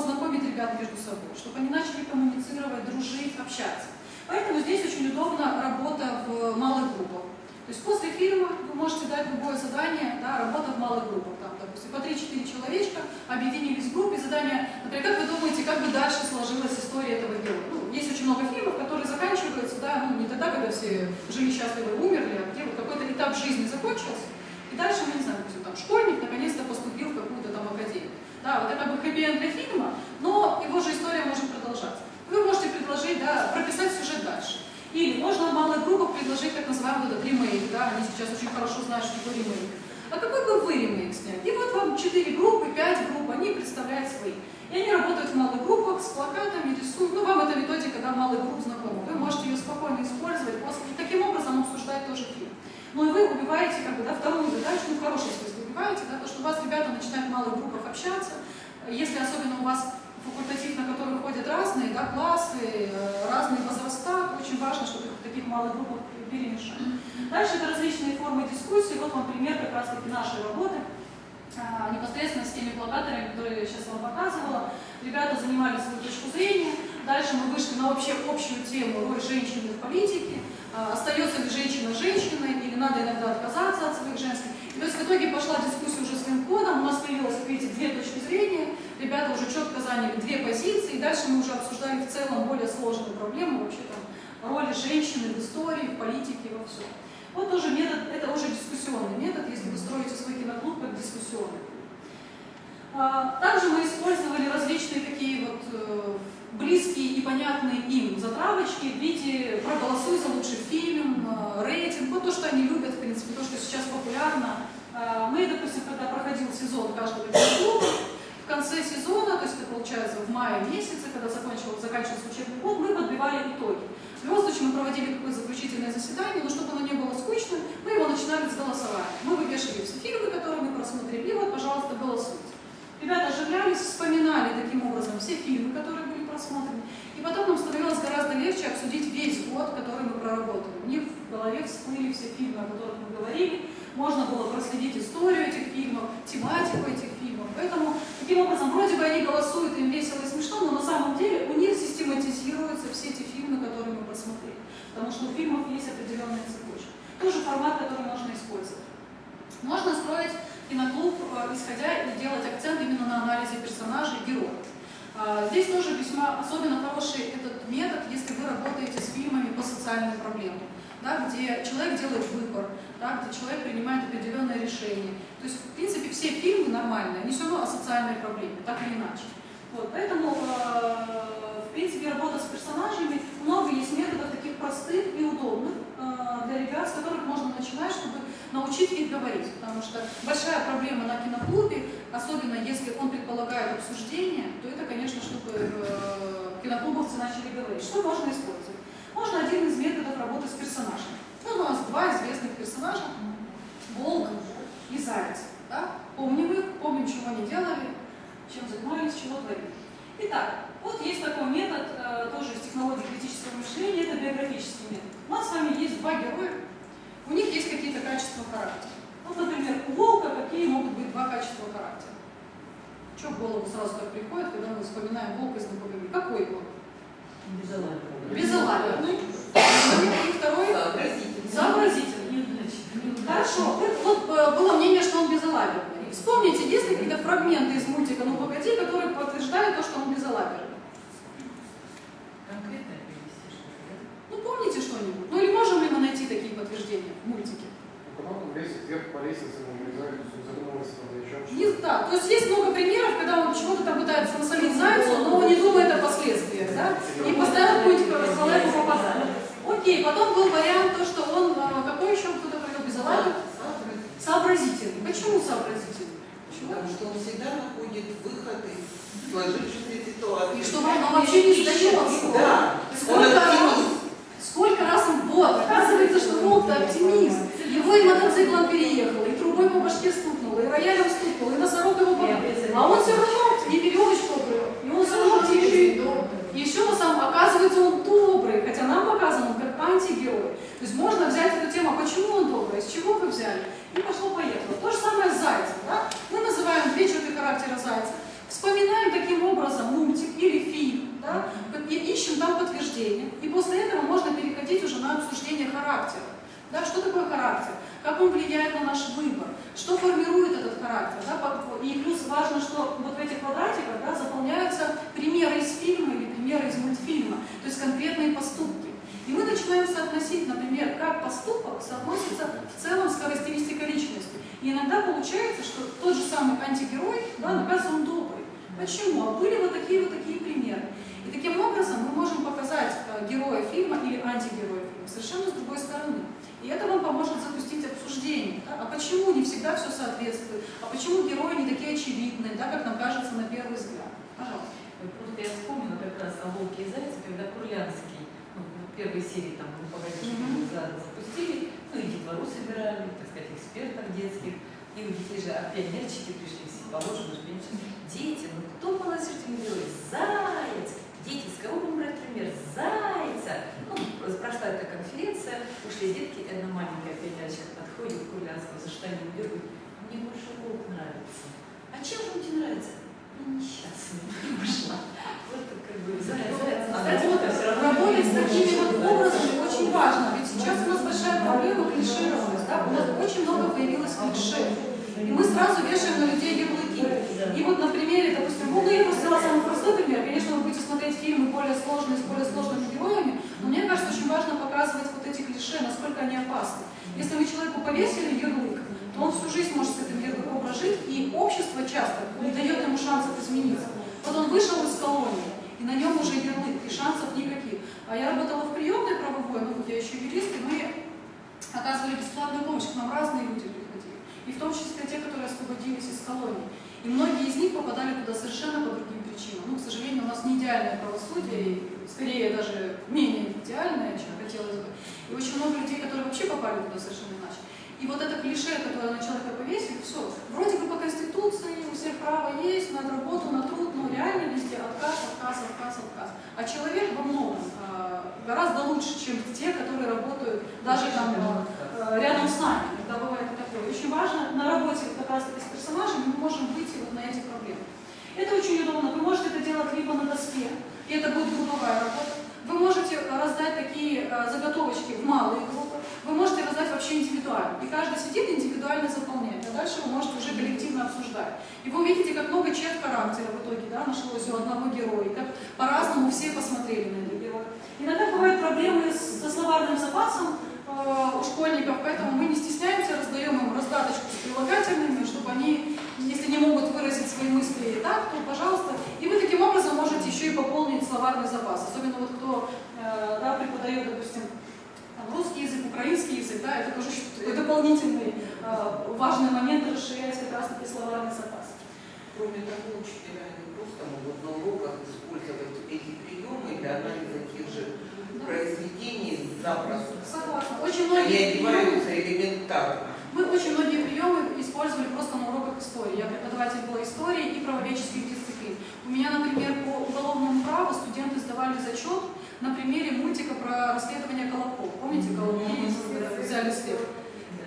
познакомить ребят между собой, чтобы они начали коммуницировать, дружить, общаться. Поэтому здесь очень удобна работа в малых группах. То есть после фильма вы можете дать любое задание, да, работа в малых группах. Там, допустим, по 3-4 человечка объединились в группе, задание, например, как вы думаете, как бы дальше сложилась история этого героя? Ну, есть очень много фильмов, которые заканчиваются, да, ну, не тогда, когда все жили счастливы умерли, а где вот какой-то этап жизни закончился, и дальше, мы не знаю, допустим, там школьник наконец-то поступил в. Да, вот это бы хэппи для фильма, но его же история может продолжаться. Вы можете предложить, да, прописать сюжет дальше. Или можно в малых группах предложить так называемый этот ремейк, да, они сейчас очень хорошо знают, что такое ремейк. А какой бы вы ремейк сняли? И вот вам 4 группы, 5 групп, они представляют свои. И они работают в малых группах с плакатами, рисуют. Ну, вам эта методика, да, малых групп знакома. Вы можете ее спокойно использовать, просто таким образом обсуждать тоже фильм. Ну и вы убиваете, как бы, да, вторую задачу, ну, в хорошем смысле убиваете, да, то, что у вас ребята начинают в малых группах общаться, если особенно у вас факультатив, на который ходят разные да, классы, э, разные возраста, очень важно, чтобы в таких малых группах перемешать. Дальше это различные формы дискуссии. Вот вам пример как раз таки нашей работы а, непосредственно с теми плакатами, которые я сейчас вам показывала. Ребята занимали свою точку зрения. Дальше мы вышли на вообще общую тему роль женщины в политике. А, остается ли женщина женщиной или надо иногда отказаться от своих женских. То есть в итоге пошла дискуссия уже своим ходом. У нас появилось, как видите, две точки зрения. Ребята уже четко заняли две позиции. И дальше мы уже обсуждали в целом более сложную проблему вообще там роли женщины в истории, в политике, во всем. Вот тоже метод, это уже дискуссионный метод, если вы строите свой киноклуб как дискуссионный. А, Также мы использовали различные такие вот э, близкие и понятные им затравочки в виде «проголосуй за лучший фильм», э, рейтинг, вот то, что они любят, в принципе, то, что сейчас популярно. А, Мы, допустим, когда проходил сезон каждого киноклуба, в конце сезона, то есть это получается в мае месяце, когда закончился, заканчивался учебный год, мы подбивали итоги. В любом случае мы проводили какое-то заключительное заседание, но чтобы оно не было скучным, мы его начинали с голосования. Мы вывешивали все фильмы, которые мы просмотрели, и вот, пожалуйста, голосуйте. Ребята оживлялись, вспоминали таким образом все фильмы, которые были просмотрены. И потом нам становилось гораздо легче обсудить весь год, который мы проработали. У них в голове всплыли все фильмы, о которых мы говорили. Можно было проследить историю этих фильмов, тематику этих фильмов. Поэтому, таким образом, вроде бы они голосуют, им весело и смешно, но на самом деле у них систематизируются все эти фильмы, которые мы просмотрели. Потому что у фильмов есть определенная цепочка. Тоже формат, который можно использовать. Можно строить киноклуб, э, исходя и делать акцент именно на анализе персонажей, героев. А, Здесь тоже весьма особенно хороший этот метод, если вы работаете с фильмами по социальным проблемам, да, где человек делает выбор, да, где человек принимает определенное решение. То есть, в принципе, все фильмы нормальные, они все равно о социальной проблеме, так или иначе. Вот, поэтому, э, в принципе, работа с персонажами, много есть методов таких простых и удобных э, для ребят, с которых можно научить их говорить. Потому что большая проблема на киноклубе, особенно если он предполагает обсуждение, то это, конечно, чтобы э, киноклубовцы начали говорить. Что можно использовать? Можно один из методов работы с персонажами. Вот у нас два известных персонажа, волк и заяц. Да? Помним их, помним, чего они делали, чем занимались, чего творили. Итак, вот есть такой метод, э, тоже из технологии критического мышления, это биографический метод. У нас с вами есть два героя, у них есть какие-то качества характера. Вот, например, у волка какие могут быть два качества характера? Что в голову сразу так приходит, когда мы вспоминаем волка из «Ну, Какой волк? Безалаберный. И второй сообразительный. Хорошо. Вот э, было мнение, что он безалаберный. Вспомните, есть ли какие-то фрагменты из мультика «Ну погоди», которые подтверждают то, что он безалаберный? Ну помните что-нибудь? Ну или найти такие подтверждения в мультике? Потом лезет вверх по лестнице, он задумывается над чем. Не, да, то есть есть много примеров, когда он чего-то там пытается насолить зайцу, но он не думает о последствиях, да? И постоянно будет человеку попадать. Окей, потом был вариант, то, что он, а, какой еще кто-то провел безалабер? Сообразительный. Почему сообразительный? Почему? Потому что он всегда находит выход из сложившейся ситуации. И что он вообще не сдается. Да, он Сколько раз, оптимист. сколько раз он вот, оказывается, что волк-то оптимист. Его и мотоциклом переехал, и трубой по башке стукнул, и роялем стукнул, и носорог его попал. А он все равно и веревочку обрел, и он все равно оптимист. И еще на самом, оказывается, он добрый, хотя нам показан он как антигерой. То есть можно взять эту тему, а почему он добрый, из чего вы взяли, и пошло-поехало. То же самое с зайцем. Да? Мы называем две черты характера зайца. Вспоминаем таким образом мультик или фильм, да? и ищем там подтверждение. И после этого можно переходить уже на характера. Да? Что такое характер? Как он влияет на наш выбор? Что формирует этот характер? Да? И плюс важно, что вот в этих квадратиках да, заполняются примеры из фильма или примеры из мультфильма, то есть конкретные поступки. И мы начинаем соотносить, например, как поступок соотносится в целом с характеристикой личности. И иногда получается, что тот же самый антигерой, да, оказывается, он добрый. Почему? А были вот такие вот такие примеры. И таким образом мы можем показать э, героя фильма или антигероя фильма совершенно с другой стороны. И это вам поможет запустить обсуждение. Да? А почему не всегда все соответствует? А почему герои не такие очевидные, да, как нам кажется на первый взгляд? Пожалуйста. Просто я вспомнила как раз о «Волке и зайце», когда Курлянский, ну, в первой серии там, ну, погоди, mm запустили, ну, и детвору собирали, так сказать, экспертов детских, и у детей же опять пионерчики пришли, все положено, же пионерчики. Дети, ну кто положительный герой? Заяц! Дети, с кого будем брать пример? Зайца! Ну, прошла эта конференция, ушли детки, и одна маленькая пионерчика подходит к Курлянскому, за штанину дергает, мне больше волк нравится. А чем же он тебе нравится? Ну, несчастный, и ушла. Вот так как бы заяц, заяц. А волка всё равно работать с такими вот образами очень важно. Ведь сейчас у нас большая проблема клишированность. Очень много появилось клише. И мы сразу вешаем на людей ярлыки. И вот на примере, допустим, ну, я просто взяла самый простой пример. Конечно, вы будете смотреть фильмы более сложные, с более сложными героями, но мне кажется, очень важно показывать вот эти клише, насколько они опасны. Если вы человеку повесили ярлык, то он всю жизнь может с этим ярлыком прожить, и общество часто не дает ему шансов измениться. Вот он вышел из колонии, и на нем уже ярлык, и шансов никаких. А я работала в приемной правовой, ну я еще юрист, и мы оказывали бесплатную помощь, к нам разные люди приходили. И в том числе те, которые освободились из колонии. И многие из них попадали туда совершенно по другим причинам. Ну, к сожалению, у нас не идеальное правосудие, и скорее даже менее идеальное, чем хотелось бы. И очень много людей, которые вообще попали туда совершенно иначе. И вот это клише, которое на человека повесили, все, вроде бы по Конституции у всех право есть, на работу, на труд, но реально везде отказ, отказ, отказ, отказ. А человек во многом э, гораздо лучше, чем те, которые работают даже там э, рядом с нами, когда бывает и такое. Очень важно на работе как раз таки с персонажем мы можем выйти вот на эти проблемы. Это очень удобно. Вы можете это делать либо на доске, и это будет групповая работа. Вы можете раздать такие э, заготовочки в малые группы. Вы можете раздать вообще индивидуально. И каждый сидит индивидуально заполняет. А дальше вы можете уже коллективно обсуждать. И вы увидите, как много черт характера в итоге да, нашлось у одного героя. Как по-разному все посмотрели на героя. Иногда бывают проблемы со словарным запасом э, у школьников, поэтому мы не стесняемся, раздаем им раздаточку с прилагательными, чтобы они, если не могут выразить свои мысли так, то пожалуйста. И вы таким образом можете еще и пополнить словарный запас. Особенно вот кто э, да, преподает, допустим, русский язык, украинский язык, да, это тоже такой дополнительный э, важный момент расширять как раз таки словарный запас. Кроме того, учителя не просто могут на уроках использовать эти приемы для анализа тех же произведений запросто. Согласна. Очень многие приемы, элементарно. мы очень многие приемы использовали просто на уроках истории. Я преподаватель была истории и правоведческих дисциплин. У меня, например, по уголовному праву студенты сдавали зачет на примере мультика про расследование Колобков. Помните, Колобки взяли след?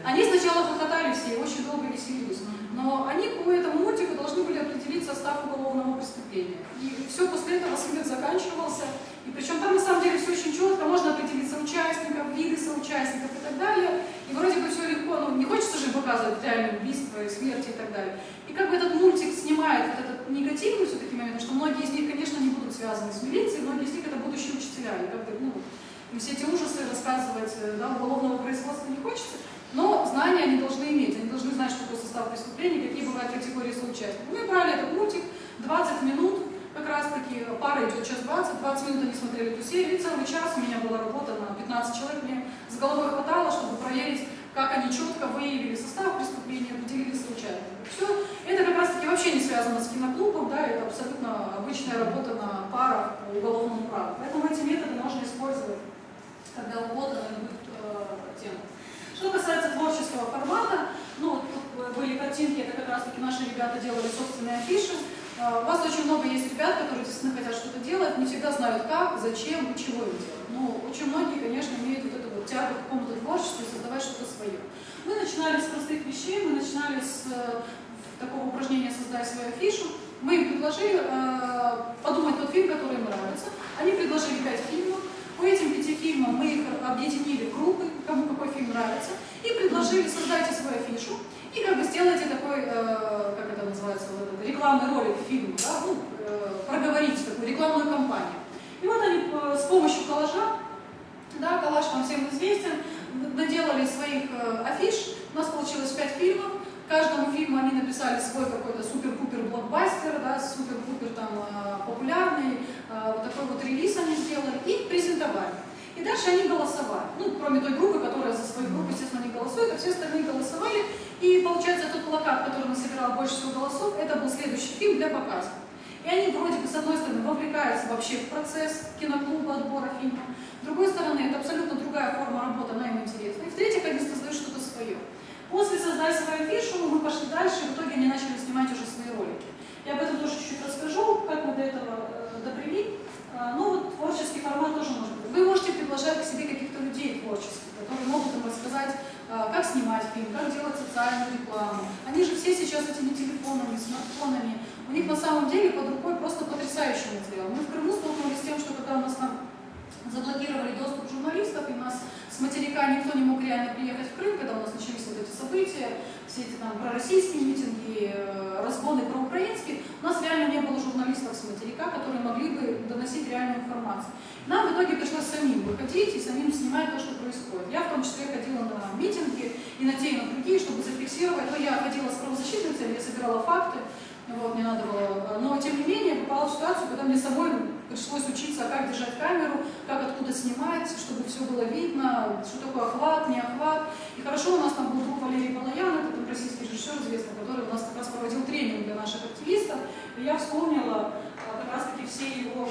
Они сначала хохотали все, очень долго веселились. Но они по этому мультику должны были определить состав уголовного преступления. И все после этого свет заканчивался. И причем там на самом деле все очень четко, можно определить соучастников, виды соучастников и так далее. И вроде бы все легко, ну не хочется же показывать реальные убийства и смерти и так далее. И как бы этот мультик снимает вот этот негативный все-таки момент, что многие из них, конечно, не будут связаны с милицией, многие из них это будущие учителя. И как бы, ну, все эти ужасы рассказывать э, да, уголовного производства не хочется. Но знания они должны иметь, они должны знать, что такое состав преступления, какие бывают категории соучастников. Мы брали этот мультик, 20 минут, как раз таки пара идет час 20, 20 минут они смотрели эту серию, и целый час у меня была работа на 15 человек, мне с головой хватало, чтобы проверить, как они четко выявили состав преступления, определили соучастников. Все, это как раз таки вообще не связано с киноклубом, да, это абсолютно обычная работа на парах по уголовному праву. Поэтому эти методы можно использовать когда угодно на любых э, темах. Что касается творческого формата, ну, вот тут были картинки, это как раз таки наши ребята делали собственные афиши. Э, У вас очень много есть ребят, которые действительно хотят что-то делать, не всегда знают как, зачем чего им делать. Но очень многие, конечно, имеют вот эту вот тягу к какому-то творчеству и создавать что-то свое. Мы начинали с простых вещей, мы начинали с э, такого упражнения «Создай свою афишу». Мы им предложили э, подумать тот фильм, который им нравится. Они предложили пять фильмов. По этим пяти фильмам мы их объединили в группы, кому какой фильм нравится, и предложили создайте свою афишу и как бы сделайте такой, э, как это называется, вот этот рекламный ролик к фильму, да, ну, э, проговорить такую рекламную кампанию. И вот они э, с помощью коллажа, да, коллаж вам всем известен, наделали своих э, афиш, у нас получилось пять фильмов, каждому фильму они написали свой какой-то супер-пупер блокбастер, да, супер-пупер там э, популярный, э, вот такой вот релиз они сделали и презентовали. И дальше они голосовали. Ну, кроме той группы, которая за свою группу, естественно, не голосует, а все остальные голосовали. Получается, тот плакат, который насобирал больше всего голосов, это был следующий фильм для показа. И они вроде бы, с одной стороны, вовлекаются вообще в процесс киноклуба, отбора фильмов. С другой стороны, это абсолютно другая форма работы, она им интересна. И в-третьих, они создают что-то свое. После создать свою фишу, мы пошли дальше, и в итоге они начали снимать уже свои ролики. Я об этом тоже чуть-чуть расскажу, как мы до этого э, добрели. А, Ну, вот творческий формат тоже может быть. Вы можете приглашать к себе каких-то людей творческих, которые могут им рассказать, а, как снимать фильм, как делать социальную рекламу. Они же все сейчас этими телефонами, смартфонами. У них на самом деле под рукой просто потрясающий материал. Мы в Крыму столкнулись с тем, что когда у нас там заблокировали доступ журналистов, и нас с материка никто не мог реально приехать в Крым, когда у нас начались вот эти события, все эти там пророссийские митинги, э, разгоны проукраинские, у нас реально не было журналистов с материка, которые могли бы доносить реальную информацию. Нам в итоге пришлось самим выходить и самим снимать то, что происходит. Я в том числе ходила на митинги и на те, и на другие, чтобы зафиксировать. То я ходила с правозащитной целью, я собирала факты, вот, мне надо было. Но, тем не менее, попала в ситуацию, когда мне самой пришлось учиться, как держать камеру, как откуда снимать, чтобы все было видно, что такое охват, не охват. И хорошо, у нас там был друг Валерий Балаян, это российский режиссер известный, который у нас как раз проводил тренинг для наших активистов. И я вспомнила а, как раз-таки все его